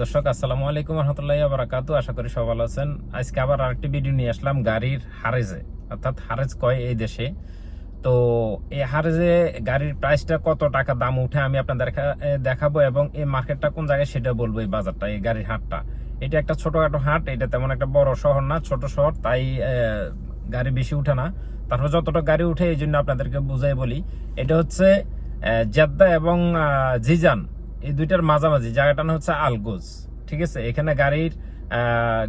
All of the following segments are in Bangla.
দর্শক, আসসালামু আলাইকুম রহমতুল্লাহ বারাকাতু। আশা করি সব ভালো আছেন। আজকে আবার আরেকটি ভিডিও নিয়ে আসলাম, গাড়ির হারেজে। অর্থাৎ হারেজ কয় এই দেশে? তো এই হারেজে গাড়ির প্রাইসটা কত টাকা, দাম উঠে আমি আপনাদের দেখাবো এবং এই মার্কেটটা কোন জায়গায় সেটা বলব এই বাজারটা, এই গাড়ির হাটটা। এটা একটা ছোটখাটো হাট, এটা তেমন একটা বড় শহর না, ছোট শহর, তাই গাড়ি বেশি উঠে না। তারপর যতটা গাড়ি উঠে, এই জন্য আপনাদেরকে বুঝাই বলি। এটা হচ্ছে জেদ্দা এবং জিজান। এই দুইটার মাঝামাঝি জায়গাটা হচ্ছে আলগোজ, ঠিক আছে? এখানে গাড়ির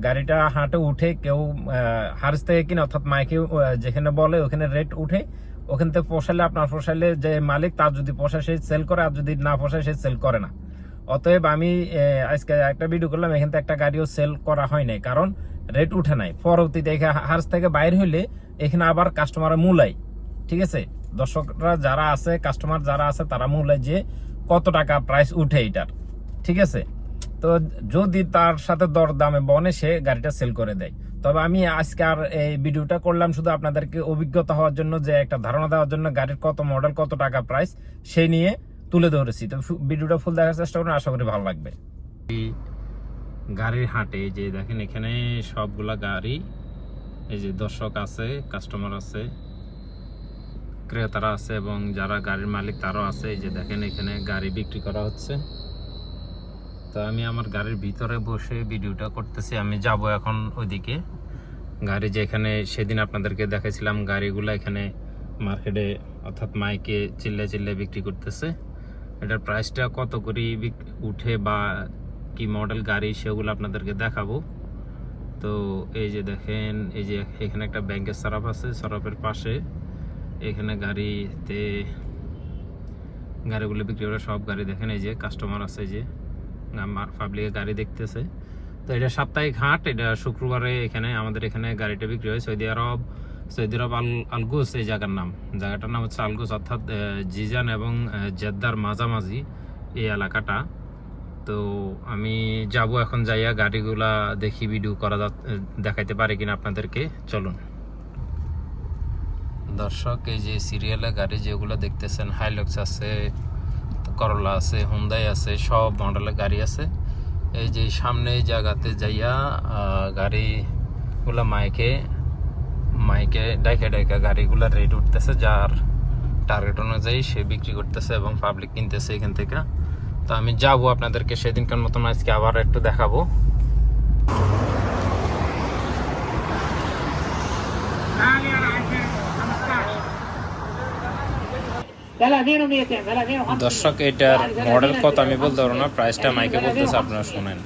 গাড়িটা হাটে উঠে কেউ হার্স থেকে কিনে অর্থাৎ মাইকে যেখানে বলে ওখানে রেট উঠে, ওখান থেকে পোষালে আপনার, পোষালে যে মালিক তার যদি পোষায় সে সেল করে, আর যদি না পোষায় সে সেল করে না। অতএব আমি আজকে একটা ভিডিও করলাম, এখান থেকে একটা গাড়িও সেল করা হয় নাই, কারণ রেট উঠে নাই। পরবর্তীতে এখানে হার্স থেকে বাইর হইলে এখানে আবার কাস্টমার মূলাই ঠিক আছে? দর্শকরা যারা আছে কাস্টমার যারা আছে, তারা মূলায় যে কত টাকা প্রাইস উঠে এটার, ঠিক আছে? তো যদি তার সাথে দর দামে বনে সে গাড়িটা সেল করে দেয়। তবে আমি আজকে আর এই ভিডিওটা করলাম শুধু আপনাদেরকে অভিজ্ঞতা হওয়ার জন্য যে একটা ধারণা দেওয়ার জন্য গাড়ির কত মডেল কত টাকা প্রাইস সেই নিয়ে তুলে ধরেছি। তো ভিডিওটা ফুল দেখার চেষ্টা করুন, আশা করি ভালো লাগবে। গাড়ির হাটে যে দেখেন এখানে সবগুলা গাড়ি, এই যে দর্শক আছে কাস্টমার আছে ক্রেতারা আছে এবং যারা গাড়ির মালিক তারাও আছে। এই যে দেখেন এখানে গাড়ি বিক্রি করা হচ্ছে। তো আমি আমার গাড়ির ভিতরে বসে ভিডিওটা করতেছি। আমি যাব এখন ওইদিকে। গাড়ি যেখানে সেদিন আপনাদেরকে দেখাইছিলাম, গাড়িগুলো এখানে মার্কেটে অর্থাৎ মাইকে চিল্লে চিল্লে বিক্রি করতেছে। এটার প্রাইসটা কত করে উঠে বা কি মডেল গাড়ি সেগুলো আপনাদেরকে দেখাবো। তো এই যে দেখেন, এই যে এখানে একটা ব্যাংকের সরাফ আছে, সরাফের পাশে। এখানে গাড়িতে গাড়িগুলো বিক্রি করে সব গাড়ি দেখেন, এই যে কাস্টমার আছে যে পাবলিকে গাড়ি দেখতেছে। তো এটা সাপ্তাহিক হাট, এটা শুক্রবারে এখানে, আমাদের এখানে গাড়িটা বিক্রি হয় সৌদি আরব সৌদি আরব আল আলগুস এই জায়গার নাম। জায়গাটার নাম হচ্ছে আলগুস, অর্থাৎ জিজান এবং জেদ্দার মাঝামাঝি এই এলাকাটা। তো আমি যাব এখন, যাইয়া গাড়িগুলা দেখি ভিডিও করা দেখাইতে পারি কিনা আপনাদেরকে। চলুন। দর্শক, এই যে সিরিয়ালে গাড়ি যেগুলো দেখতেছেন হাইলক্স আছে করলা আছে হুন্দাই আছে, সব মডেলের গাড়ি আছে। এই যে সামনে জায়গাতে যাইয়া গাড়িগুলা মাইকে মাইকে ডাইকা ডাইকা গাড়িগুলা রেট উঠতেছে, যার টার্গেট অনুযায়ী সে বিক্রি করতেছে এবং পাবলিক কিনতেছে এখান থেকে। তো আমি যাব আপনাদেরকে, সেদিনকার মতন আজকে আবার একটু দেখাবো। দর্শক এটার মডেল কত আমি বলতে পারব না প্রাইসটা মাইকে বলতেছে আপনারা শোনেন।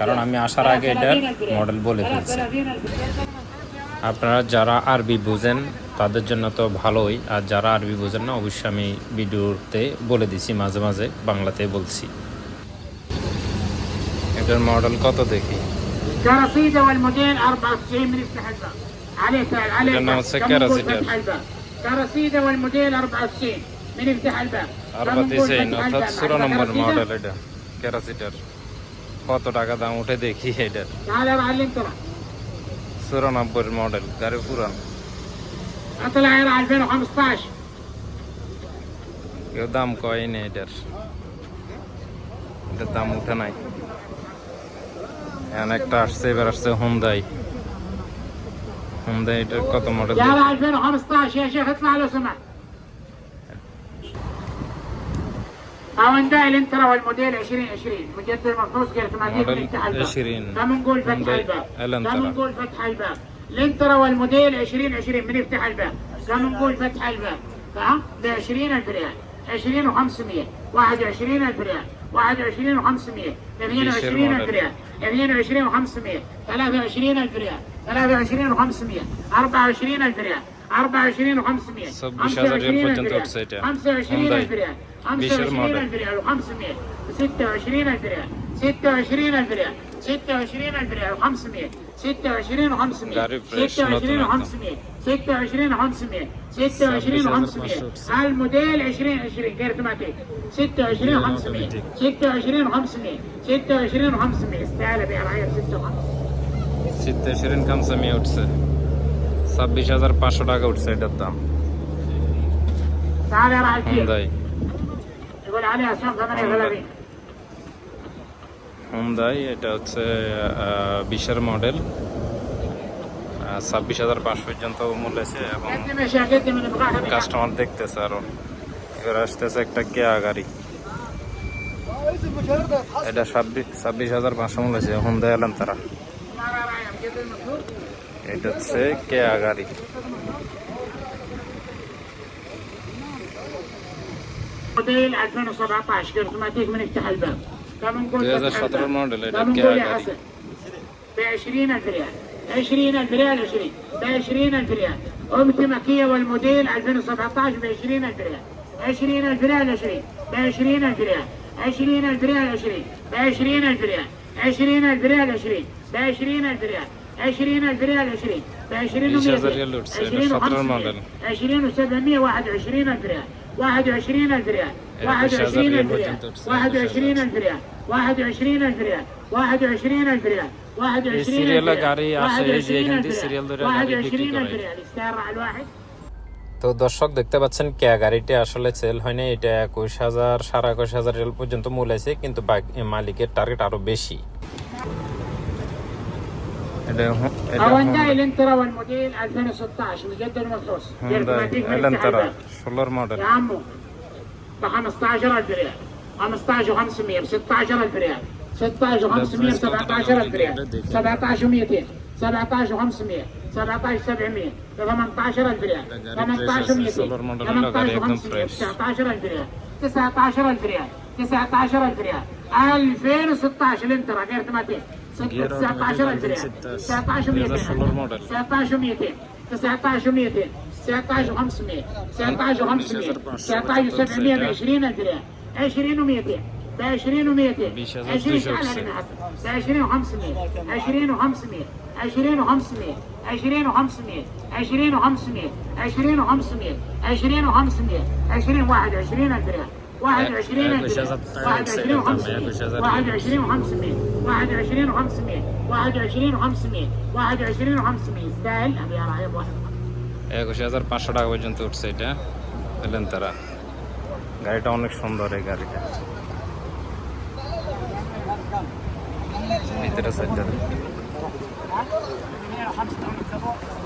কারণ আমি আসার আগে এটার মডেল বলে ফেলছি। আপনারা যারা আরবি বোঝেন তাদের জন্য তো ভালোই। আর যারা আরবি বোঝেন না অবশ্যই আমি ভিডিওতে বলে দিছি মাঝে মাঝে বাংলাতে বলছি। এটার মডেল কত দেখি? এটার নাম হচ্ছে ক্যারাসিটার السحبة عليه سهل عليه لأنه سهل. مسكرة كم نقول زيادة. فتح الباب كرسيدة والموديل 94 من افتح الباب كم আরবা نقول তিসাইন فتح অর্থাৎ الباب. ষোলো عندك নম্বর كرسيدة؟ মডেল এটা ক্যারাসিটার কত টাকা দাম উঠে দেখি এটার تعال أعلم ترى চুরানব্বই মডেল গাড়ি পুরান اطلع على 2015 কেউ দাম কয় না এটার এটার দাম উঠে নাই এখন একটা আসছে এবার আসছে হুন্দাই হুন্দাই এটার কত মডেল يا 2015 يا شيخ اطلع لو سمحت هاونداي الانترا والموديل 2020 مجدد المخصوص غير 80 موديل من افتح الباب 20 كم نقول فتح هونداي الباب الانترا. كم نقول فتح الباب الانترا والموديل 2020 من يفتح الباب كم نقول فتح الباب ها ب 20000 ريال 20 و500 21000 ريال 21 و500 22000 ريال 22 و500 23000 ريال 23 500 24 ألف ريال 24 500 सब 20000 ريال पर्यंत वेबसाइट आहे 25 ألف ريال 25 ألف ريال و500 26 ألف ريال 26 ألف ريال 26 ألف ريال و500 26 500 26 500 26 500 26 500 الموديل 2020 غير اوتوماتيك 26 500 26 500 26 500 استاهل بيع رعايه 56 মসজিদে শিরিন খামসামি উঠছে। ছাব্বিশ হাজার পাঁচশো টাকা উঠছে এটার দাম। হুন্দাই এটা হচ্ছে বিশের মডেল। ছাব্বিশ হাজার পাঁচশো পর্যন্ত মূল্যেছে এবং কাস্টমার দেখতেছে আরও এবার আসতেছে একটা কেয়া গাড়ি। এটা ছাব্বিশ ছাব্বিশ হাজার পাঁচশো মূল্যেছে হুন্দাই এলেন তারা। এটা হচ্ছে কেয়া গাড়ি موديل 2017 كرتوماتيك من افتح الباب كم نقول 2017 موديل، إيه، كم ده نقول يا كيا حسن ب 20000 ريال 20000 ريال 20 ب 20000 ريال أمتي مكية والموديل 2017 ب 20000 ريال 20000 ريال 20 ب 20000 ريال 20000 ريال 20 ب 20000 ريال عشرين ألف ريال عشرين. بعشرين ألف ريال. عشرين ألف ريال عشرين. بعشرين ومئة عشرين وخمسمية عشرين وسبعمية واحد وعشرين ألف ريال. واحد وعشرين ألف ريال. واحد 21 ألف ريال. واحد 21 ألف ريال. واحد 21 ألف ريال. واحد 21 ألف ريال. واحد 21 ألف ريال. واحد 21 ألف ريال. واحد 21 ألف ريال. استهر 21 الواحد؟ তো দর্শক দেখতে পাচ্ছেন কেয়া গাড়িটি আসলে সেল হয়নি এটা একুশ হাজার সাড়ে একুশ হাজার রিয়াল পর্যন্ত মূল আছে কিন্তু বাক- মালিকের টার্গেট আরো বেশি এটা হু- এটা هونداي الانترا والموديل 2016 مجدد مخصوص হুন্দাই এলেন্তারা ষোলোর মডেল يا عمو ب 15000 ريال 15 و500 ب 16000 ريال 16 و500 ب 17000 ريال 17 و200 17 700 18000 ريال 18200 18500 19000 ريال 19000 ريال 19000 ريال 2016 الانترا غير 80 19000 ريال 19200 19200 19200 19500 19500 19720 الف ريال 20200 ب 20 و200 20 على 20 و500 20 و500 20 و500 20 و500 20 و500 20 و500 20 و500 20 21000 ريال 21000 إيش هذا ريال الطريق 21 سيدنا؟ و500 إيش هذا 21 و500 21 و500 21 و500 21 و500 يستاهل ابي رايب واحد একুশ হাজার পাঁচশো টাকা পর্যন্ত উঠছে এটা এলেন তারা গাড়িটা অনেক সুন্দর এই গাড়িটা ভিতরে সাইডটা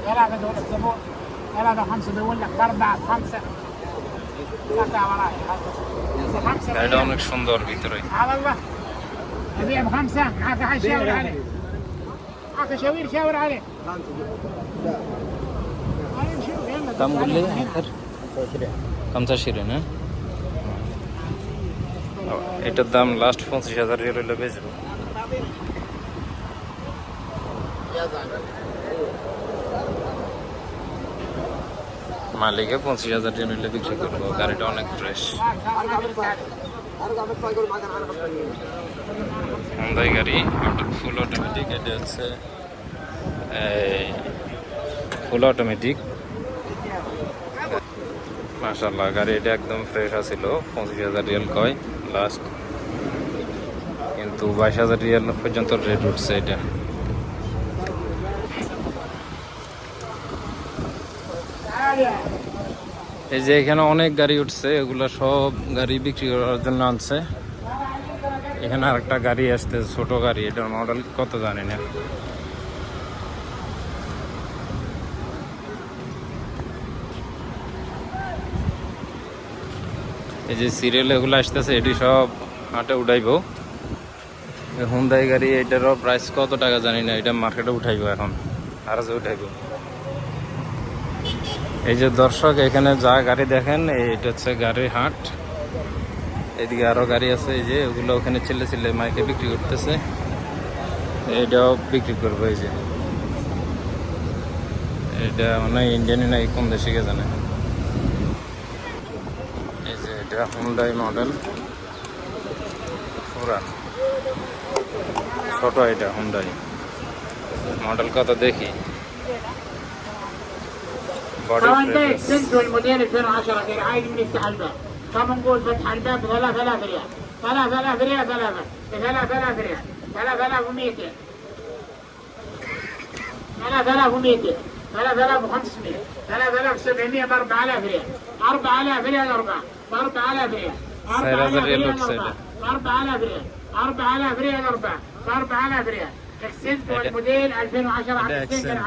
ثلاثة دول الزبون ثلاثة خمسة بيقول لك بأربعة خمسة لا وراي خمسة গাড়িটা অনেক সুন্দর ভিতরে على الله أبيع بخمسة معك أحد شاور عليه معك شاوير شاور عليه طيب شوف يلا দাম বললে هنا. পঞ্চাশি রে না এটার দাম লাস্ট পঁচিশ হাজার রিয়াল হইলে বেচবো মালিকে পঁচিশ হাজার রিয়াল নিলে বিক্রি করব, গাড়িটা অনেক ফ্রেশ হন্দাই গাড়ি ফুল অটোমেটিক এটা হচ্ছে ফুল অটোমেটিক মাশাল্লাহ গাড়ি এটা একদম ফ্রেশ আছিল, পঁচিশ হাজার রিয়াল কয় লাস্ট কিন্তু বাইশ হাজার রিয়াল পর্যন্ত রেট উঠছে এটা। এই যে এখানে অনেক গাড়ি উঠছে, এগুলো সব গাড়ি বিক্রি করার জন্য আনছে। এখানে আরেকটা গাড়ি আসছে, ছোট গাড়ি, এটার মডেল কত জানি না। এই যে সিরিয়াল এগুলো আসতেছে, এটি সব হাটে উঠাইবো। হুন্দাই গাড়ি, এটারও প্রাইস কত টাকা জানি না, এটা মার্কেটে উঠাইবো এখন। আর উঠাইবো। এই যে দর্শক, এখানে যা গাড়ি দেখেন এটা হচ্ছে গাড়ির হাট। এদিকে আরও গাড়ি আছে, এই যে ওগুলো ওখানে ছেলে ছেলে মাইকে বিক্রি করতেছে। এটাও বিক্রি করব, এই যে। এটা মানে ইন্ডিয়ানি নাই কোন দেশে, কে জানে। এই যে এটা হুন্ডাই মডেল পুরান ছোট এটা হুন্ডাই মডেল কত দেখি? বডি هونداي اكسنت والموديل 2010 غير عادي من يفتح الباب. كم نقول فتح الباب ب 3000 ريال. 3000 ريال 3 3000 ريال. 3200 3200 3500 3700 ب 4000 ريال. 4000 ريال 4 ب 4000 ريال. سعر هذا الريال ريال لوكس أربعة. هذا. ب 4000 ريال. 4000 ريال أربعة. ب 4000 ريال. اكسنت والموديل 2010 على ده السنجر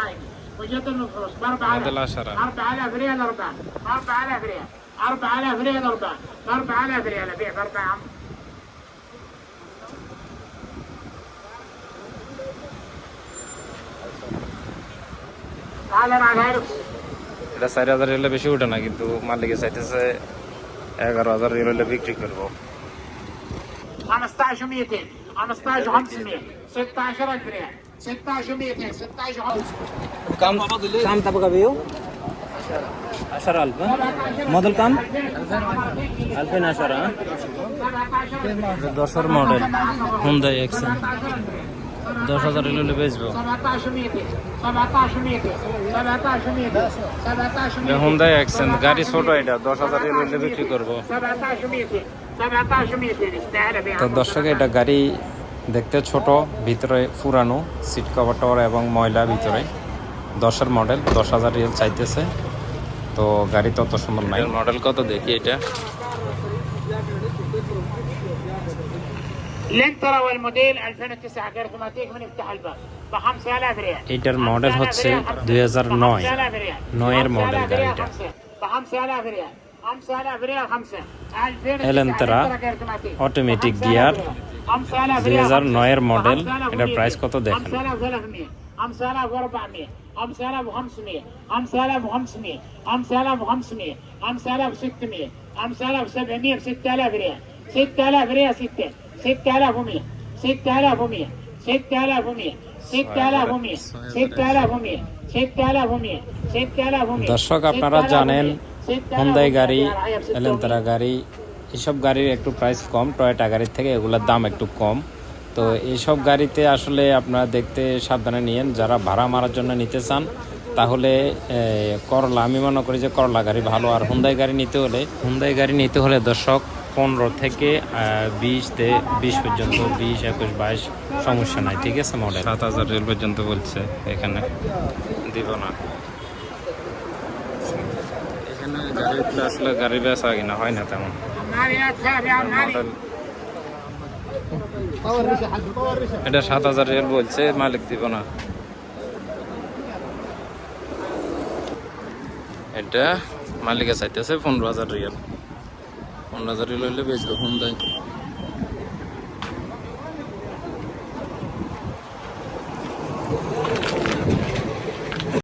وجيت النصوص ب 4000 4000 ريال 4 4000 ريال 4000 ريال 4 4000 ريال ابيع ب 4 عمرو এটা চারি হাজার রিয়ালে বেশি উঠে না কিন্তু মালিকে চাইতেছে এগারো হাজার রিয়ালে বিক্রি করব خمسة عشر ميتين خمسة عشر خمسمية ستة عشر ألف ريال 1600 16 كم كم تبغى بيو؟ 10000 موديل كم؟ 2010 10 মডেল হুন্ডা এক্সেন দশ হাজার হলে বেচবো। হুন্দাই অ্যাকশন গাড়ি ছোট এটা দশ হাজার হলে বিক্রি করব। দর্শক এটা গাড়ি দেখতে ছোট ভিতরে পুরানো সিট কভার টভার এবং ময়লা ভিতরে। দশের মডেল দশ হাজার রিয়েল চাইতেছে। তো গাড়ি তত সুন্দর নাই। মডেল কত দেখি এটা? এটার মডেল হচ্ছে দুই হাজার নয়। নয়ের মডেল গাড়িটা। অটোমেটিক গিয়ার গাড়িটা خمسة. ب 5000 ريال 5000 ريال 5 এলেন্তেরা, automatic gear, 2009 মডেল, এটার price কত দেখেন? 5300 5400 5500 5500 5500 5600 5700 6000 ريال 6000 ريال 6 6100 6100 6100 6100 6100 6100 6100 দর্শক আপনারা জানেন হুন্দাই গাড়ি এলেন্তারা গাড়ি এসব গাড়ির একটু প্রাইস কম টয়টা গাড়ির থেকে এগুলোর দাম একটু কম। তো এইসব গাড়িতে আসলে আপনারা দেখতে সাবধানে নিয়েন, যারা ভাড়া মারার জন্য নিতে চান, তাহলে করলা আমি মনে করি যে করলা গাড়ি ভালো। আর হুন্দাই গাড়ি নিতে হলে হুন্দাই গাড়ি নিতে হলে দর্শক, পনেরো থেকে বিশ বিশ পর্যন্ত, বিশ, একুশ, বাইশ, সমস্যা নাই, ঠিক আছে মডেল সাত হাজার রেল পর্যন্ত বলছে এখানে। দিব না। এখানে গাড়িগুলো আসলে গাড়ি বেচা কিনা হয় না তেমন। এটা সাত হাজার রেল বলছে, মালিক দিব না। এটা মালিকে চাইতেছে পনেরো হাজার রিয়াল। পনেরো হাজার রিয়াল হইলে বেচবো, ফোন দেয়।